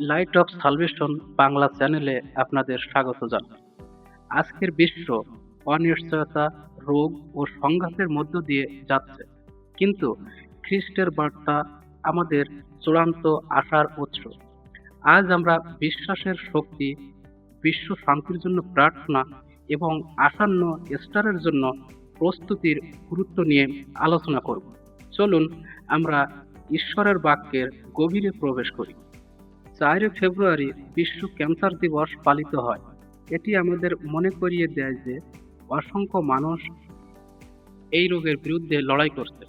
Light off salvation Bangla চ্যানেলে আপনাদের স্বাগত জানাই। আজকের বিশ্ব অনিশ্চয়তা, রোগ ও সংঘাতের মধ্য দিয়ে যাচ্ছে। কিন্তু খ্রিস্টের বার্তা আমাদের চূড়ান্ত আশার উৎস। আজ আমরা বিশ্বাসের শক্তি, বিশ্ব শান্তির জন্য প্রার্থনা এবং আসন্ন স্টারের জন্য প্রস্তুতির গুরুত্ব নিয়ে আলোচনা করব। চলুন আমরা ঈশ্বরের বাক্যের গভীরে প্রবেশ করি। চারই ফেব্রুয়ারি বিশ্ব ক্যান্সার দিবস পালিত হয়। এটি আমাদের মনে করিয়ে দেয় যে অসংখ্য মানুষ এই রোগের বিরুদ্ধে লড়াই করছে।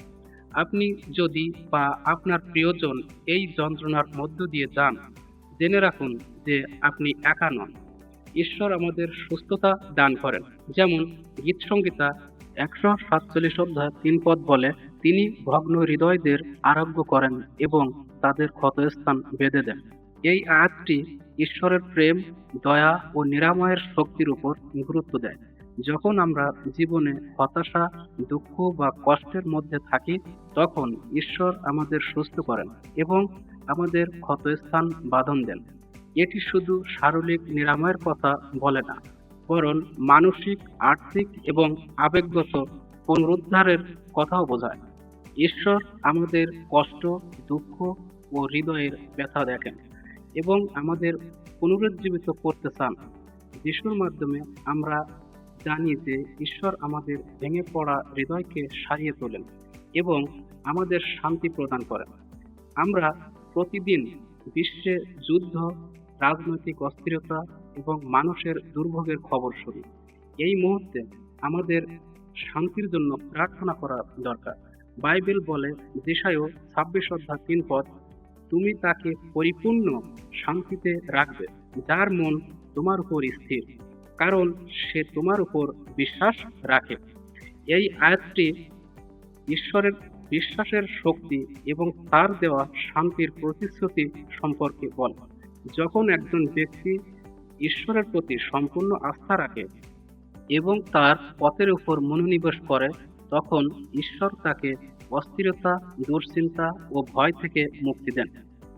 আপনি যদি বা আপনার প্রিয়জন এই যন্ত্রণার মধ্য দিয়ে যান, জেনে রাখুন যে আপনি একা নন। ঈশ্বর আমাদের সুস্থতা দান করেন। যেমন গীত সংগীতা একশো সাতচল্লিশ অধ্যায় তিন পদ বলে, তিনি ভগ্ন হৃদয়দের আরোগ্য করেন এবং তাদের ক্ষতস্থান বেঁধে দেন। এই আয়াতটি ঈশ্বরের প্রেম, দয়া ও নিরাময়ের শক্তির উপর গুরুত্ব দেয়। যখন আমরা জীবনে হতাশা, দুঃখ বা কষ্টের মধ্যে থাকি, তখন ঈশ্বর আমাদের সুস্থ করেন এবং আমাদের ক্ষতস্থান বাঁধন দেন। এটি শুধু শারীরিক নিরাময়ের কথা বলে না, বরং মানসিক, আর্থিক এবং আবেগগত পুনরুদ্ধারের কথাও বোঝায়। ঈশ্বর আমাদের কষ্ট, দুঃখ ও হৃদয়ের ব্যথা দেখেন। এবং আমাদের পুনরুজ্জীবিত করতে চান, যিশুর মাধ্যমে আমরা জানি যে ঈশ্বর আমাদের ভেঙে পড়া হৃদয়কে সারিয়ে তোলেন এবং আমাদের শান্তি প্রদান করেন। আমরা প্রতিদিন বিশ্বে যুদ্ধ, রাজনৈতিক অস্থিরতা এবং মানুষের দুর্ভোগের খবর শুনি। এই মুহূর্তে আমাদের শান্তির জন্য প্রার্থনা করা দরকার। বাইবেল বলে যেসায়ও ছাব্বিশ অধ্যায় তিন পদ তুমি তাকে পরিপূর্ণ শান্তিতে রাখবে, যার মন তোমার উপর স্থির, কারণ সে তোমার উপর বিশ্বাস রাখে। এই আয়াতটি ঈশ্বরের বিশ্বাসের শক্তি এবং তার দেওয়া শান্তির প্রতিশ্রুতি সম্পর্কে বলে। যখন একজন ব্যক্তি ঈশ্বরের প্রতি সম্পূর্ণ আস্থা রাখে এবং তার পথের উপর মনোনিবেশ করে, তখন ঈশ্বর তাকে অস্থিরতা, দুশ্চিন্তা ও ভয় থেকে মুক্তি দেন।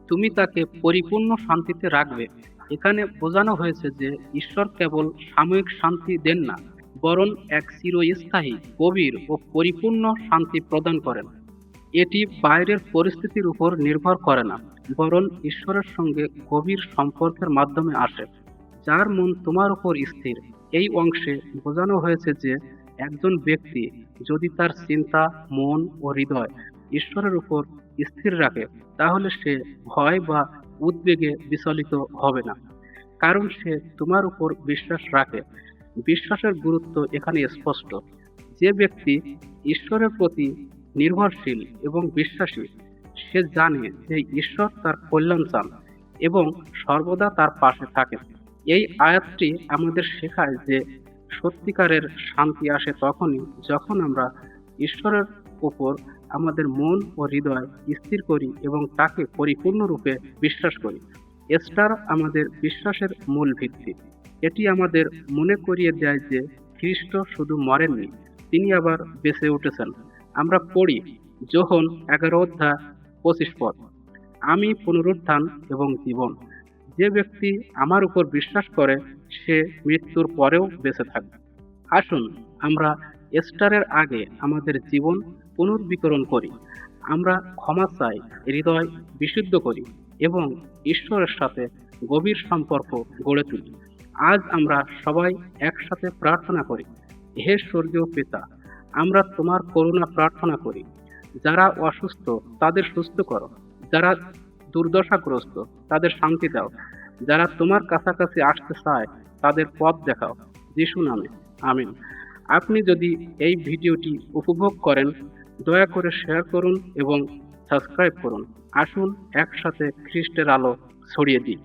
তুমি তাকে পরিপূর্ণ শান্তিতে রাখবে। এখানে বোঝানো হয়েছে যে ঈশ্বর কেবল সাময়িক শান্তি দেন না, বরং এক চিরস্থায়ী, গভীর ও পরিপূর্ণ শান্তি প্রদান করেন। এটি বাইরের পরিস্থিতির উপর নির্ভর করে না, বরং ঈশ্বরের সঙ্গে গভীর সম্পর্কের মাধ্যমে আসে, যার মন তোমার উপর স্থির। এই অংশে বোঝানো হয়েছে যে একজন ব্যক্তি যদি তার চিন্তা, মন ও হৃদয় ঈশ্বরের উপর স্থির রাখে, তাহলে সে ভয় বা উদ্বেগে বিচলিত হবে না। কারণ সে তোমার উপর বিশ্বাস রাখে। বিশ্বাসের গুরুত্ব এখানে স্পষ্ট। যে ব্যক্তি ঈশ্বরের প্রতি নির্ভরশীল এবং বিশ্বাসী, সে জানে যে ঈশ্বর তার কল্যাণ চান এবং সর্বদা তার পাশে থাকেন। এই আয়াতটি আমাদের শেখায় যে সত্যিকারের শান্তি আসে তখনই যখন আমরা ঈশ্বরের উপর আমাদের মন ও হৃদয় স্থির করি এবং তাকে পরিপূর্ণরূপে বিশ্বাস করি। স্টার আমাদের বিশ্বাসের মূল ভিত্তি। এটি আমাদের মনে করিয়ে দেয় যে খ্রিস্ট শুধু মরেননি, তিনি আবার বেঁচে উঠেছেন। আমরা পড়ি যোহন এগারো অধ্যায় পঁচিশ পদ, আমি পুনরুত্থান এবং জীবন যে ব্যক্তি আমার উপর বিশ্বাস করে, সে মৃত্যুর পরেও বেঁচে থাকবে। আসুন, আমরা স্টারের আগে আমাদের জীবন পুনর্বিকরণ করি। আমরা ক্ষমা চাই, হৃদয় বিশুদ্ধ করি এবং ঈশ্বরের সাথে গভীর সম্পর্ক গড়ে তুলি। আজ আমরা সবাই একসাথে প্রার্থনা করি, হে স্বর্গীয় পিতা, আমরা তোমার করুণা প্রার্থনা করি। যারা অসুস্থ, তাদের সুস্থ করো। যারা দুর্দশাগ্রস্ত। তাদের শান্তি দাও। যারা তোমার কাছাকাছি আসতে চায়, তাদের পথ দেখাও। যিশু নামে। আমিন। আপনি যদি এই ভিডিওটি উপভোগ করেন, দয়া করে শেয়ার করুন এবং সাবস্ক্রাইব করুন। আসুন, একসাথে খ্রিস্টের আলো ছড়িয়ে দিই।